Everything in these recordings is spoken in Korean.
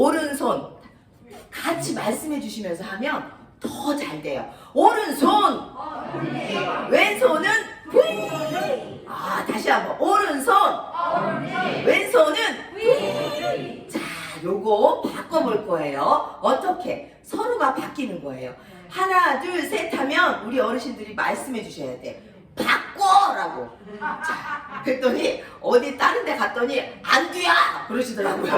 오른손 같이 말씀해 주시면서 하면 더 잘 돼요. 오른손 왼손은. 아 다시 한번 오른손 왼손은. 자 요거 바꿔볼 거예요. 어떻게 서로가 바뀌는 거예요. 하나 둘 셋 하면 우리 어르신들이 말씀해 주셔야 돼. 바꿔라고. 자, 그랬더니 어디 다른 데 갔더니 안 돼야 그러시더라고요.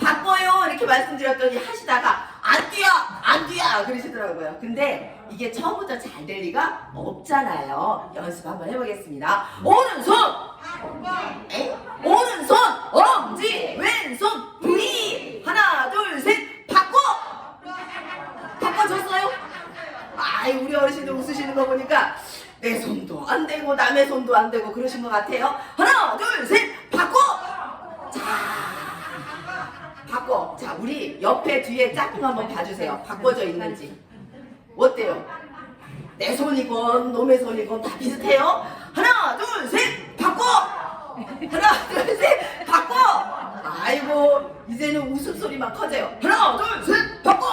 바꿔요 이렇게 말씀드렸더니 하시다가 안 돼야 안 돼야 그러시더라고요. 근데 이게 처음부터 잘 될 리가 없잖아요. 연습 한번 해보겠습니다. 오른손 에? 오른손 엄지 왼손 V 하나 둘 셋 바꿔 바꿔줬어요? 아이 우리 어르신들 웃으시는 거 보니까 내 손도 안 되고 남의 손도 안 되고 그러신 것 같아요. 하나 둘 셋 바꿔. 자 바꿔. 자 우리 옆에 뒤에 짝꿍 한번 봐주세요. 바꿔져 있는지 어때요? 내 손이건 놈의 손이건 다 비슷해요. 하나 둘 셋 바꿔. 하나 둘 셋 바꿔. 아이고 이제는 웃음소리만 커져요. 하나 둘 셋 바꿔.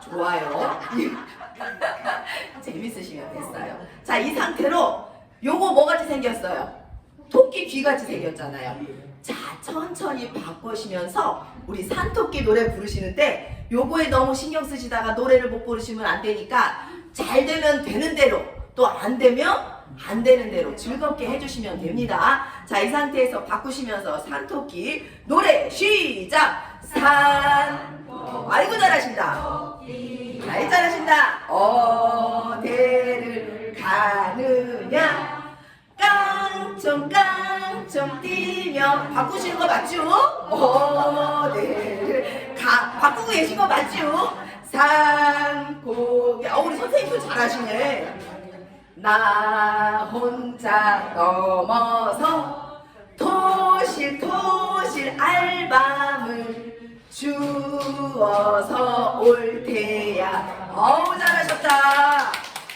좋아요. 재밌으시면 됐어요. 자, 이 상태로 요거 뭐같이 생겼어요? 토끼 귀같이 생겼잖아요. 자, 천천히 바꾸시면서 우리 산토끼 노래 부르시는데 요거에 너무 신경 쓰시다가 노래를 못 부르시면 안 되니까 잘 되면 되는 대로 또 안 되면 안 되는 대로 즐겁게 해주시면 됩니다. 자, 이 상태에서 바꾸시면서 산토끼 노래 시작! 산 아이고 잘하신다. 아이 잘하신다. 어디를 가느냐? 깡총깡 총 뛰며 바꾸시는 거 맞죠? 가 바꾸고 계신 거 맞죠? 산고개 어 우리 선생님도 잘하시네. 나 혼자 넘어서 토실 토실 알밤을 주워서 올 테야. 어우 잘하셨다.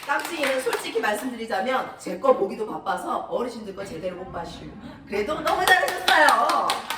깜찍이는 말씀드리자면 제 거 보기도 바빠서 어르신들 거 제대로 못 봐시고 그래도 너무 잘하셨어요.